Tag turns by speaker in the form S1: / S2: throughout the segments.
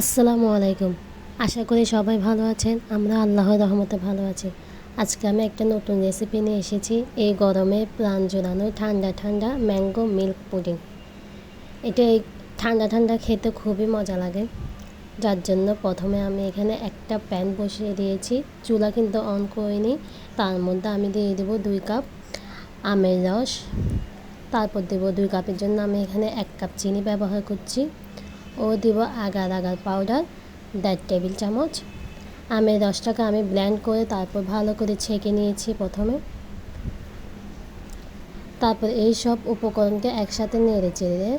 S1: আসসালামু আলাইকুম। আশা করি সবাই ভালো আছেন, আমরা আল্লাহর রহমতে ভালো আছি। আজকে আমি একটা নতুন রেসিপি নিয়ে এসেছি, এই গরমে প্রাণ জোড়ানো ঠান্ডা ঠান্ডা ম্যাঙ্গো মিল্ক পুডিং এটা এই ঠান্ডা ঠান্ডা খেতে খুবই মজা লাগে। যার জন্য প্রথমে আমি এখানে একটা প্যান বসিয়ে দিয়েছি, চুলা কিন্তু অন করিনি, তার মধ্যে আমি দিয়ে দেবো দুই কাপ আমের রস। তারপর দেবো দুই কাপের জন্য আমি এখানে এক কাপ চিনি ব্যবহার করছি। ও দিব আগার আগার পাউডার দেড় টেবিল চামচ। আমের রসটাকে আমি ব্ল্যান্ড করে তারপর ভালো করে ছেঁকে নিয়েছি প্রথমে। তারপর এই সব উপকরণকে একসাথে নেড়ে চেড়ে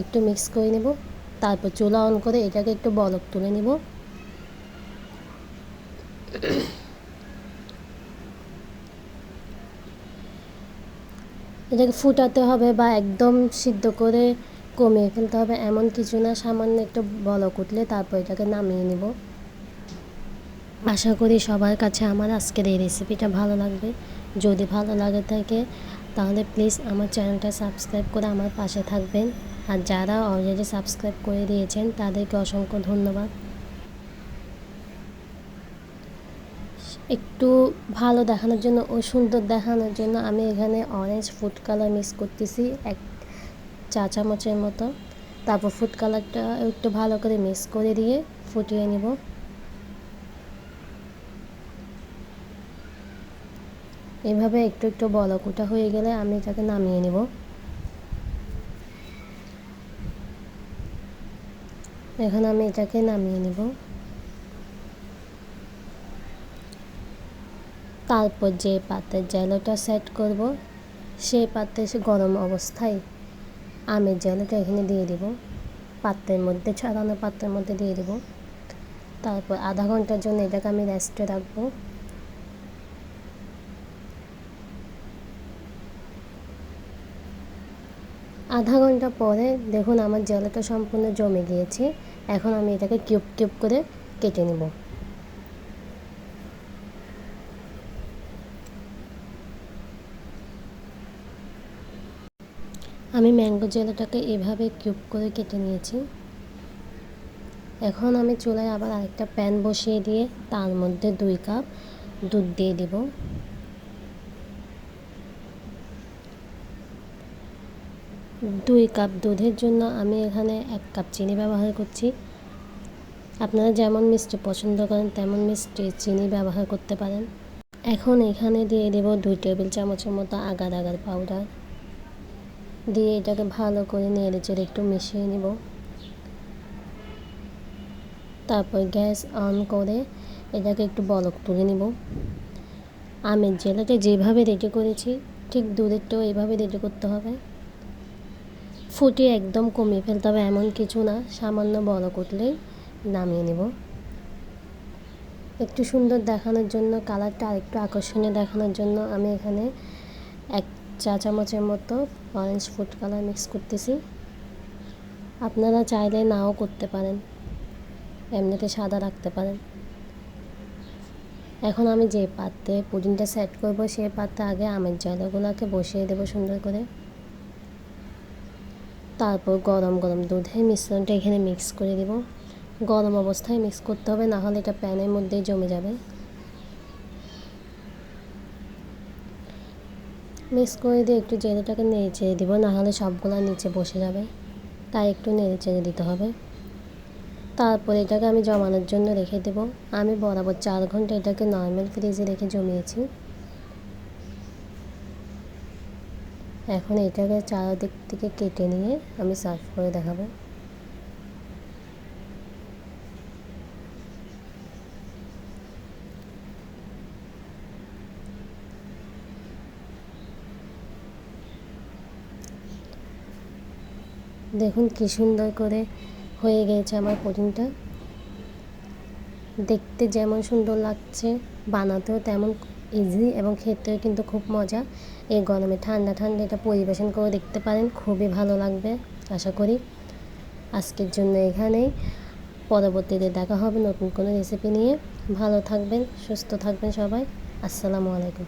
S1: একটু মিক্স করে নেব। তারপর চুলা অন করে এটাকে একটু বলক তুলে নেব। এটাকে ফুটাতে হবে বা একদম সিদ্ধ করে কমিয়ে ফেলতে হবে, এমন কিছু না, সামান্য একটু বলক উঠলে তারপর এটাকে নামিয়ে নেব। আশা করি সবার কাছে আমার আজকের এই রেসিপিটা ভালো লাগবে। যদি ভালো লাগে থাকে, তাহলে প্লিজ আমার চ্যানেলটা সাবস্ক্রাইব করে আমার পাশে থাকবেন। আর যারা অলরেডি সাবস্ক্রাইব করে দিয়েছেন, তাদেরকে অসংখ্য ধন্যবাদ। একটু ভালো দেখানোর জন্য ও সুন্দর দেখানোর জন্য আমি এখানে অরেঞ্জ ফুড কালার মিক্স করতেছি। এক চা চামচের মতো। তারপর ফুড কালারটা একটু ভালো করে মিক্স করে দিয়ে ফুটিয়ে নিব। এভাবে একটু একটু বলকুটা হয়ে গেলে আমি এটাকে নামিয়ে নিব। এখন আমি এটাকে নামিয়ে নিব। তারপর যে পাতের জেলোটা সেট করব, সেই পাত্রে গরম অবস্থায় আমের জলটা এখানে দিয়ে দেব। পাত্রের মধ্যে ছড়ানো পাত্রের মধ্যে দিয়ে দেব। তারপর আধা ঘণ্টার জন্য এটাকে আমি রেস্টে রাখব। আধা ঘণ্টা পরে দেখুন আমার জলটা সম্পূর্ণ জমে গিয়েছে। এখন আমি এটাকে কিউব কিউব করে কেটে নেব। আমি ম্যাঙ্গো জেলাটাকে এভাবে কিউব করে কেটে নিয়েছি। এখন আমি চুলায় আবার আরেকটা প্যান বসিয়ে দিয়ে তার মধ্যে দুই কাপ দুধ দিয়ে দিব। দুই কাপ দুধের জন্য আমি এখানে এক কাপ চিনি ব্যবহার করছি। আপনারা যেমন মিষ্টি পছন্দ করেন, তেমন মিষ্টি চিনি ব্যবহার করতে পারেন। এখন এখানে দিয়ে দেব দুই টেবিল চামচের মতো আগার আগার পাউডার। দিয়ে এটাকে ভালো করে নেড়ে চেড়ে একটু মিশিয়ে নিব। তারপর গ্যাস অন করে এটাকে একটু বলক তুলে নিব। আমের জেলাটা যেভাবে রেডি করেছি, ঠিক দুধেরটাও এইভাবে রেডি করতে হবে। ফুটিয়ে একদম কমিয়ে ফেলতে হবে এমন কিছু না, সামান্য বলক উঠলেই নামিয়ে নেব। একটু সুন্দর দেখানোর জন্য, কালারটা আরেকটু আকর্ষণীয় দেখানোর জন্য আমি এখানে এক চা চামচের মতো অরেঞ্জ ফুড কালার মিক্স করতেছি। আপনারা চাইলে নাও করতে পারেন। এমনিতে সাদা রাখতে পারেন। এখন আমি যে পাত্রে পুডিংটা সেট করব সেই পাত্রে আগে আমের জলগুলোকে বসিয়ে দেবো সুন্দর করে। তারপর গরম গরম দুধের মিশ্রণটা এখানে মিক্স করে দেব। গরম অবস্থায় মিক্স করতে হবে, না হলে এটা প্যানের মধ্যেই জমে যাবে। মিক্স করে দিয়ে একটু জেলেটাকে নেড়ে চেড়ে দিব, নাহলে সবগুলো নিচে বসে যাবে। তাই একটু নেড়ে চেড়ে দিতে হবে। তারপর এটাকে আমি জমানোর জন্য রেখে দেব। আমি বরাবর চার ঘণ্টা এটাকে নর্মাল ফ্রিজে রেখে জমিয়েছি। এখন এটাকে চারদিক থেকে কেটে নিয়ে আমি সার্ভ করে দেখাবো। দেখুন কি সুন্দর করে হয়ে গেছে আমার পুডিংটা। দেখতে যেমন সুন্দর লাগছে, বানাতেও তেমন ইজি এবং খেতেও কিন্তু খুব মজা। এই গরমে ঠান্ডা ঠান্ডা এটা পরিবেশন করে দেখতে পারেন, খুবই ভালো লাগবে, আশা করি। আজকের জন্য এখানেই, পরবর্তীতে দেখা হবে নতুন কোনো রেসিপি নিয়ে। ভালো থাকবেন, সুস্থ থাকবেন সবাই, আসসালামু আলাইকুম।